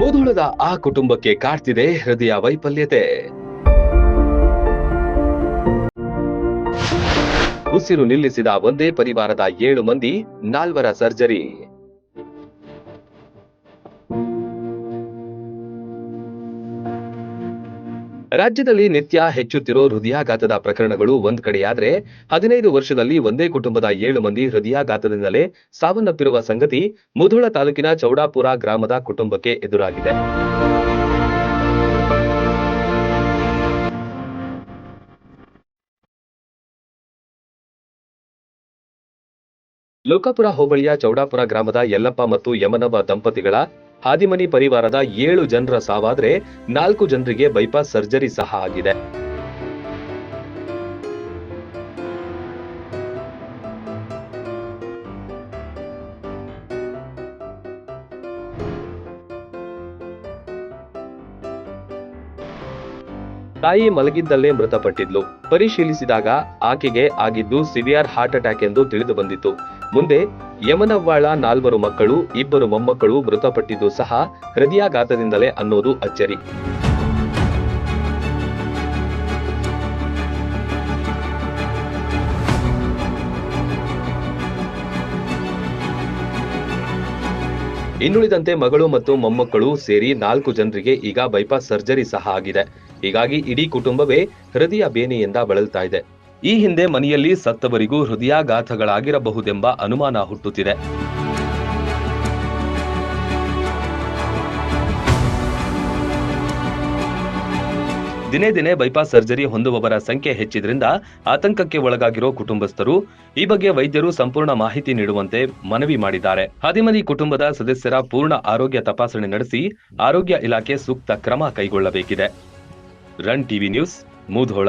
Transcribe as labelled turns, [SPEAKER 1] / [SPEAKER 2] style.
[SPEAKER 1] ಮುಧೋಳದ ಆ ಕುಟುಂಬಕ್ಕೆ ಕಾಡ್ತಿದೆ ಹೃದಯ ವೈಫಲ್ಯತೆ. ಉಸಿರು ನಿಲ್ಲಿಸಿದ ಒಂದೇ ಪರಿವಾರದ ಏಳು ಮಂದಿ ನಾಲ್ವರ ಸರ್ಜರಿ. ರಾಜ್ಯದಲ್ಲಿ ನಿತ್ಯ ಹೆಚ್ಚುತ್ತಿರೋ ಹೃದಯಾಘಾತದ ಪ್ರಕರಣಗಳು ಒಂದ್ ಕಡೆಯಾದ್ರೆ ಹದಿನೈದು ವರ್ಷದಲ್ಲಿ ಒಂದೇ ಕುಟುಂಬದ ಏಳು ಮಂದಿ ಹೃದಯಾಘಾತದಿಂದಲೇ ಸಾವನ್ನಪ್ಪಿರುವ ಸಂಗತಿ ಮುಧೋಳ ತಾಲೂಕಿನ ಚೌಡಾಪುರ ಗ್ರಾಮದ ಕುಟುಂಬಕ್ಕೆ ಎದುರಾಗಿದೆ. ಲೋಕಾಪುರ ಹೋಬಳಿಯ ಚೌಡಾಪುರ ಗ್ರಾಮದ ಯಲ್ಲಪ್ಪ ಮತ್ತು ಯಮನವ ದಂಪತಿಗಳ ಹಾದಿಮನಿ ಪರಿವಾರದ ಏಳು ಜನರ ಸಾವಾದ್ರೆ ನಾಲ್ಕು ಜನರಿಗೆ ಬೈಪಾಸ್ ಸರ್ಜರಿ ಸಹ ಆಗಿದೆ. ತಾಯಿ ಮಲಗಿದ್ದಲ್ಲೇ ಮೃತಪಟ್ಟಿದ್ಲು. ಪರಿಶೀಲಿಸಿದಾಗ ಆಕೆಗೆ ಆಗಿದ್ದು ಸಿವಿಯರ್ ಹಾರ್ಟ್ ಅಟ್ಯಾಕ್ ಎಂದು ತಿಳಿದು ಬಂದಿತ್ತು. ಮುಂದೆ ಯಮನವ್ವಾಳ ನಾಲ್ವರು ಮಕ್ಕಳು, ಇಬ್ಬರು ಮೊಮ್ಮಕ್ಕಳು ಮೃತಪಟ್ಟಿದ್ದು ಸಹ ಹೃದಯಾಘಾತದಿಂದಲೇ ಅನ್ನೋದು ಅಚ್ಚರಿ. ಇನ್ನುಳಿದಂತೆ ಮಗಳು ಮತ್ತು ಮೊಮ್ಮಕ್ಕಳು ಸೇರಿ ನಾಲ್ಕು ಜನರಿಗೆ ಈಗ ಬೈಪಾಸ್ ಸರ್ಜರಿ ಸಹ ಆಗಿದೆ. ಹೀಗಾಗಿ ಇಡೀ ಕುಟುಂಬವೇ ಹೃದಯ ಬೇನೆಯಿಂದ ಬಳಲ್ತಾ ಇದೆ. ಈ ಹಿಂದೆ ಮನೆಯಲ್ಲಿ ಸತ್ತವರಿಗೂ ಹೃದಯಾಘಾತಗಳಾಗಿರಬಹುದೆಂಬ ಅನುಮಾನ ಹುಟ್ಟುತ್ತಿದೆ. ದಿನೇ ದಿನೇ ಬೈಪಾಸ್ ಸರ್ಜರಿ ಹೊಂದುವವರ ಸಂಖ್ಯೆ ಹೆಚ್ಚಿದ್ರಿಂದ ಆತಂಕಕ್ಕೆ ಒಳಗಾಗಿರೋ ಕುಟುಂಬಸ್ಥರು, ಈ ಬಗ್ಗೆ ವೈದ್ಯರು ಸಂಪೂರ್ಣ ಮಾಹಿತಿ ನೀಡುವಂತೆ ಮನವಿ ಮಾಡಿದ್ದಾರೆ. ಹದಿಮನಿ ಕುಟುಂಬದ ಸದಸ್ಯರ ಪೂರ್ಣ ಆರೋಗ್ಯ ತಪಾಸಣೆ ನಡೆಸಿ ಆರೋಗ್ಯ ಇಲಾಖೆ ಸೂಕ್ತ ಕ್ರಮ ಕೈಗೊಳ್ಳಬೇಕಿದೆ. Run TV news, Mudhol.